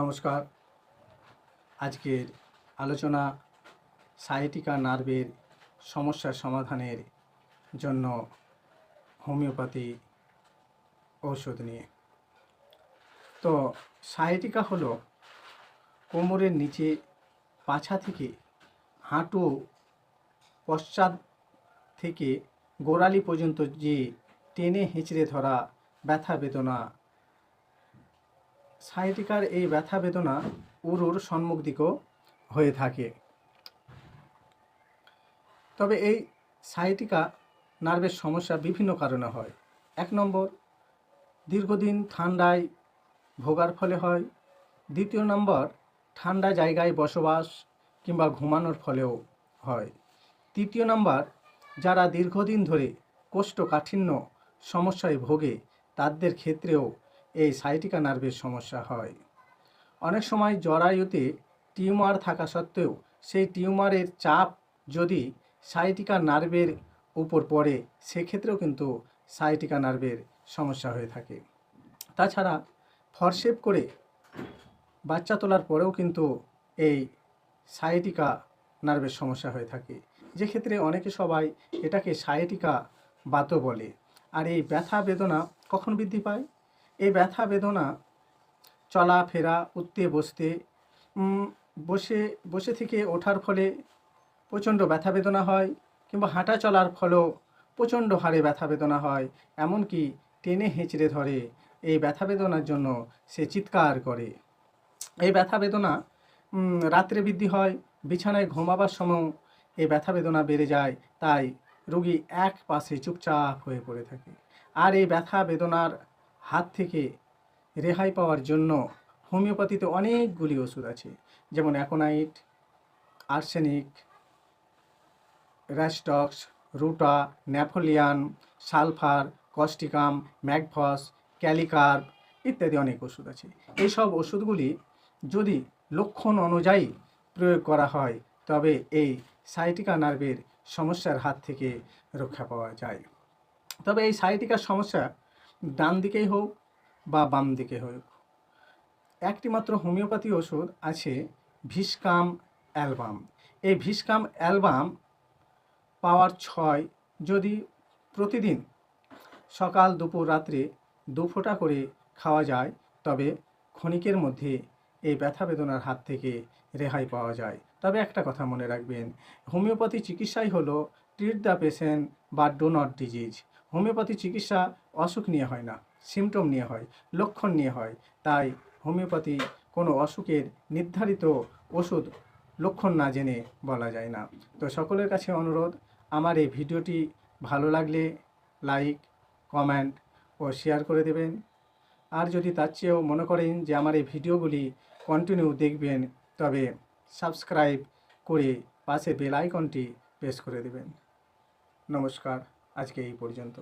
নমস্কার। আজকের আলোচনা সাইটিকা নার্ভের সমস্যার সমাধানের জন্য হোমিওপ্যাথি ঔষধ নিয়ে। তো সাইটিকা হলো কোমরের নিচে পাছা থেকে হাঁটু পশ্চাৎ থেকে গোড়ালি পর্যন্ত যে টেনে হেঁচড়ে ধরা ব্যথা বেদনা সাইটিকার এই ব্যথা বেদনা উরুর সম্মুখ দিকও হয়ে থাকে। তবে এই সাইটিকা নার্ভের সমস্যা বিভিন্ন কারণে হয়। এক নম্বর, দীর্ঘদিন ঠান্ডায় ভোগার ফলে হয়। দ্বিতীয় নম্বর, ঠান্ডা জায়গায় বসবাস কিংবা ঘুমানোর ফলেও হয়। তৃতীয় নম্বর, যারা দীর্ঘদিন ধরে কোষ্ঠকাঠিন্য সমস্যায় ভোগে তাদের ক্ষেত্রেও এই সাইটিকা নার্ভের সমস্যা হয়। অনেক সময় জরায়ুতে টিউমার থাকা সত্ত্বেও সেই টিউমারের চাপ যদি সাইটিকা নার্ভের উপর পড়ে, সেক্ষেত্রেও কিন্তু সাইটিকা নার্ভের সমস্যা হয়ে থাকে। তাছাড়া ফরসেপ করে বাচ্চা তোলার পরেও কিন্তু এই সাইটিকা নার্ভের সমস্যা হয়ে থাকে। যে ক্ষেত্রে অনেকে সবাই এটাকে সাইটিকা বাতো বলে। আর এই ব্যথা বেদনা কখন বৃদ্ধি পায়? এই ব্যথা বেদনা, চলাফেরা, উঠতে বসতে বসে বসে থেকে ওঠার ফলে প্রচণ্ড ব্যথা বেদনা হয় কিংবা হাঁটা চলার ফলেও প্রচণ্ড হারে ব্যথা বেদনা হয়। এমনকি টেনে হেঁচড়ে ধরে। এই ব্যথা বেদনার জন্য সে চিৎকার করে। এই ব্যথা বেদনা রাত্রে বৃদ্ধি হয়, বিছানায় ঘুমাবার সময় এই ব্যথা বেদনা বেড়ে যায়, তাই রোগী এক পাশে চুপচাপ হয়ে পড়ে থাকে। আর এই ব্যথা বেদনার হাত থেকে রেহাই পাওয়ার জন্য হোমিওপ্যাথিতে অনেকগুলি ওষুধ আছে। যেমন aconite, arsenic rhus tox ruta, ন্যাফোলিয়ান, sulphur, causticum, mag phos kali carb ইত্যাদি অনেক ওষুধ আছে। এইসব ওষুধগুলি যদি লক্ষণ অনুযায়ী প্রয়োগ করা হয়, তবে এই সাইটিকা নার্ভের সমস্যার হাত থেকে রক্ষা পাওয়া যায়। তবে এই সাইটিকার সমস্যা ডান দিকেই হোক বা বাম দিকে হোক। একটি মাত্র হোমিওপ্যাথি ওষুধ আছে ভিসকাম অ্যালবাম। এই ভিসকাম অ্যালবাম পাওয়ার ছয় যদি প্রতিদিন সকাল, দুপুর, রাত্রে দু ফোঁটা করে খাওয়া যায়, তবে ক্ষণিকের মধ্যে এই ব্যথা বেদনার হাত থেকে রেহাই পাওয়া যায়। তবে একটা কথা মনে রাখবেন, হোমিওপ্যাথি চিকিৎসাই হলো ট্রিট দ্য পেশেন্ট বা ডো নট ডিজিজ হোমিওপ্যাথি চিকিৎসা অসুখ নিয়ে হয় না সিমটম নিয়ে হয়, লক্ষণ নিয়ে হয়। তাই হোমিওপ্যাথি কোনো অসুখের নির্ধারিত ওষুধ লক্ষণ না জেনে বলা যায় না। তো সকলের কাছে অনুরোধ, আমার এই ভিডিওটি ভালো লাগলে লাইক, কমেন্ট ও শেয়ার করে দেবেন। আর যদি তার চেয়েও মনে করেন যে আমার এই ভিডিওগুলি কন্টিনিউ দেখবেন, তবে সাবস্ক্রাইব করে পাশে বেল আইকনটি প্রেস করে দেবেন। নমস্কার। আজকে এই পর্যন্ত